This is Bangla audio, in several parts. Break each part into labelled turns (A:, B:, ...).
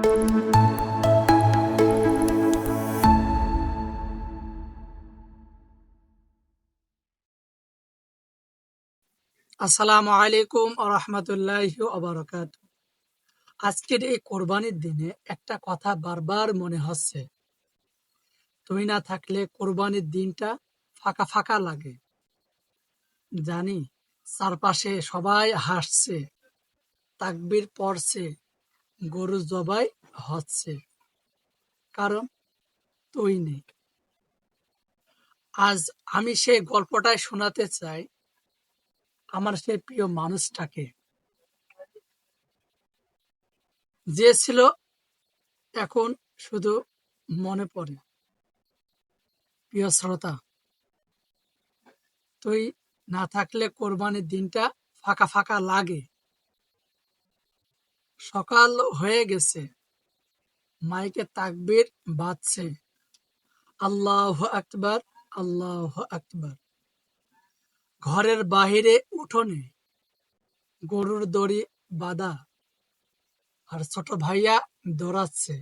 A: আসসালামু আলাইকুম রহমতুল্লাহ আবরকাত আজকের এই কোরবানির দিনে একটা কথা বারবার মনে হচ্ছে। তুই না থাকলে কোরবানির দিনটা ফাঁকা ফাঁকা লাগে। জানি চারপাশে সবাই হাসছে, তাকবির পড়ছে গরু জবাই হচ্ছে, কারণ তুই নেই। আজ আমি সেই গল্পটাই শোনাতে চাই আমার সেই প্রিয় মানুষটাকে। যে ছিল এখন শুধু মনে পড়ে। প্রিয় শ্রোতা, তুই না থাকলে কোরবানির দিনটা ফাঁকা ফাঁকা লাগে। সকাল হয়ে গেছে। মাইকে তাকবির বাজছে। আল্লাহ আকবার আল্লাহ আকবার। ঘরের বাহিরে উঠোনে গরুর দড়ি বাঁধা আর ছোট ভাইয়া দৌড়াচ্ছে।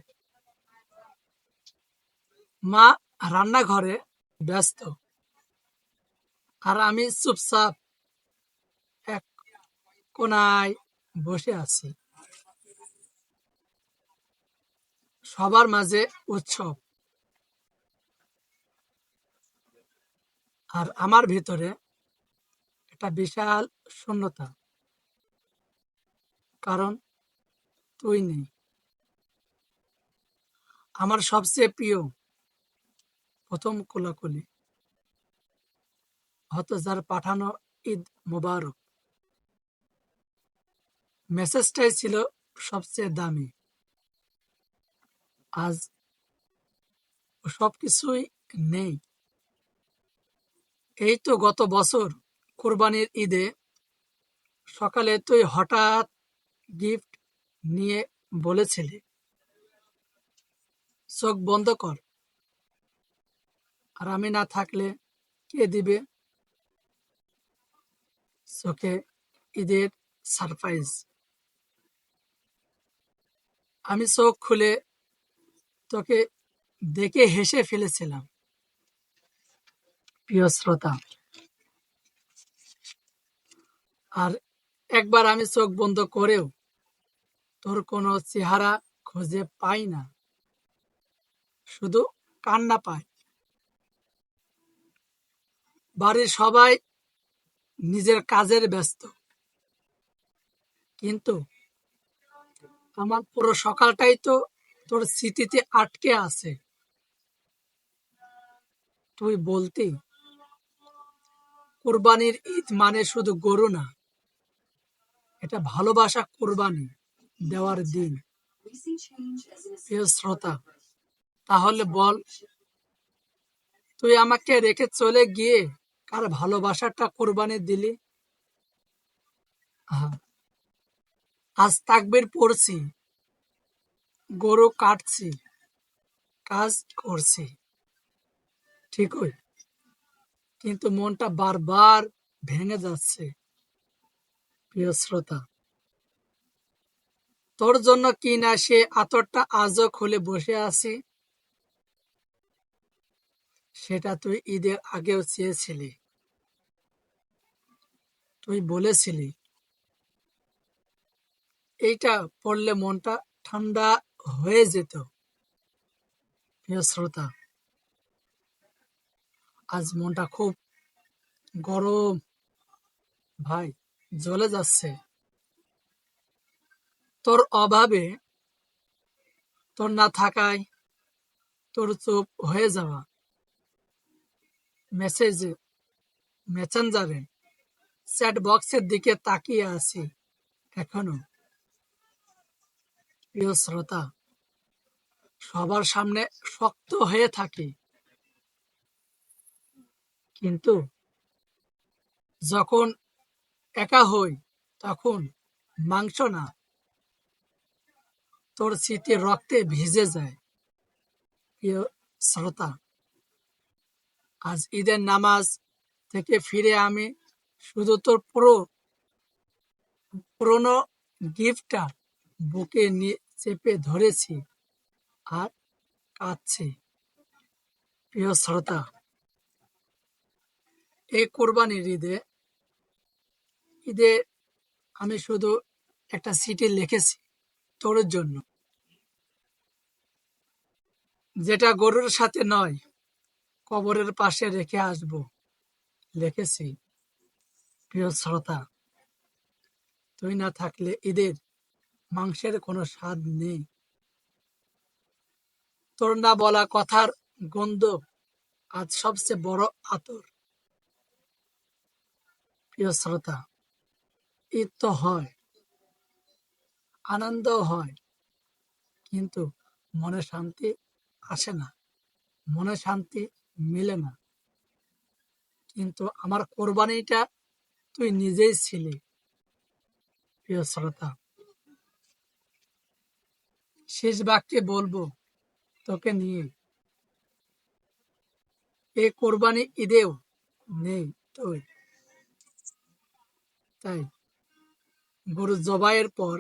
A: মা রান্নাঘরে ব্যস্ত। আর আমি চুপচাপ এক কোনায় বসে আছি। সবার মাঝে উৎসব। আর আমার ভিতরে একটা বিশাল শূন্যতা। কারণ তুই নেই। আমার সবচেয়ে প্রিয় প্রথম কোলাকুলি। হত যার পাঠানো ঈদ মোবারক। মেসেজটাই ছিল সবচেয়ে দামি। আজ সবকিছুই নেই। এই তো গত বছর কোরবানির ঈদে সকালে তুই হঠাৎ গিফট নিয়ে বলেছিলি, চোখ বন্ধ কর। আর আমি না থাকলে কে দিবে? চোখে ঈদের সারপ্রাইজ। আমি চোখ খুলে তোকে দেখে হেসে ফেলেছিলাম। প্রিয় শ্রোতা, আর একবার আমি চোখ বন্ধ করেও তোর কোনো চেহারা খুঁজে পাই না, শুধু কান্না পাই। বাড়ির সবাই নিজের কাজের ব্যস্ত, কিন্তু আমার পুরো সকালটাই তো তোর স্মৃতিতে আটকে আছে। তুই বলতি, কোরবানির ঈদ মানে শুধু গরু না, এটা ভালোবাসা কোরবানি দেওয়ার দিন। শ্রোতা, তাহলে বল, তুই আমাকে রেখে চলে গিয়ে কার ভালোবাসাটা কোরবানি দিলি। আজ তাকবির পড়ছি। গরু কাটছি, কাজ করছি। ঠিকই কিন্তু মনটা বারবার ভেঙে যাচ্ছে, প্রিয় শ্রোতা। তোর জন্য কি না সে আতরটা আজও খুলে বসে আছি, সেটা তুই ঈদের আগেও চেয়েছিলি। তুই বলেছিলি, এইটা পড়লে মনটা ঠান্ডা হয়ে যেত প্রিয় শ্রোতা আজ মনটা খুব গরম। ভাই, জ্বলে যাচ্ছে। তোর অভাবে, তোর না থাকায় তোর চুপ হয়ে যাওয়া। মেসেজ মেসেঞ্জারে চ্যাট বক্সের দিকে তাকিয়ে আছি এখনও। প্রিয় শ্রোতা সবার সামনে শক্ত হয়ে থাকি। কিন্তু যখন একা হই, তখন মাংস না। তোর স্মৃতি রক্তে ভিজে যায়। প্রিয় শ্রোতা, আজ ঈদের নামাজ থেকে ফিরে আমি শুধু তোর পুরো, পুরনো গিফটটা বুকে নিয়ে চেপে ধরেছি। আর কাঁদছি প্রিয় শ্রোতা, এই কোরবানির ঈদে ঈদে আমি শুধু একটা সিটি লিখেছি তোর জন্য। যেটা গরুর সাথে নয়, কবরের পাশে রেখে আসব লিখেছি। প্রিয় শ্রোতা, তুই না থাকলে ঈদের মাংসের কোনো স্বাদ নেই। তোর না বলা কথার গন্ধ আজ সবচেয়ে বড় আতর। প্রিয় শ্রোতা ঈদ তো হয় আনন্দ হয়, কিন্তু মনে শান্তি আসে না, মনে শান্তি মিলে না। কিন্তু আমার কোরবানিটা তুই নিজেই ছিলি, প্রিয় শ্রোতা। শেষ বাক্যে বলব তোকে নিয়ে। এই কোরবানি ঈদেও নেই তুই তাই গরু জবাইয়ের পর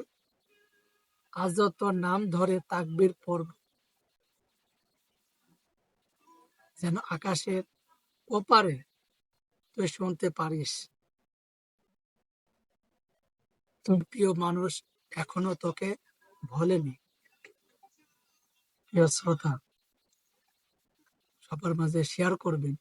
A: আজও তোর নাম ধরে তাকবির পড়ব। যেন আকাশের ওপারে তুই শুনতে পারিস। তোর প্রিয় মানুষ এখনও তোকে ভোলেনি। প্রিয় শ্রোতা সবার মাঝে শেয়ার করবেন।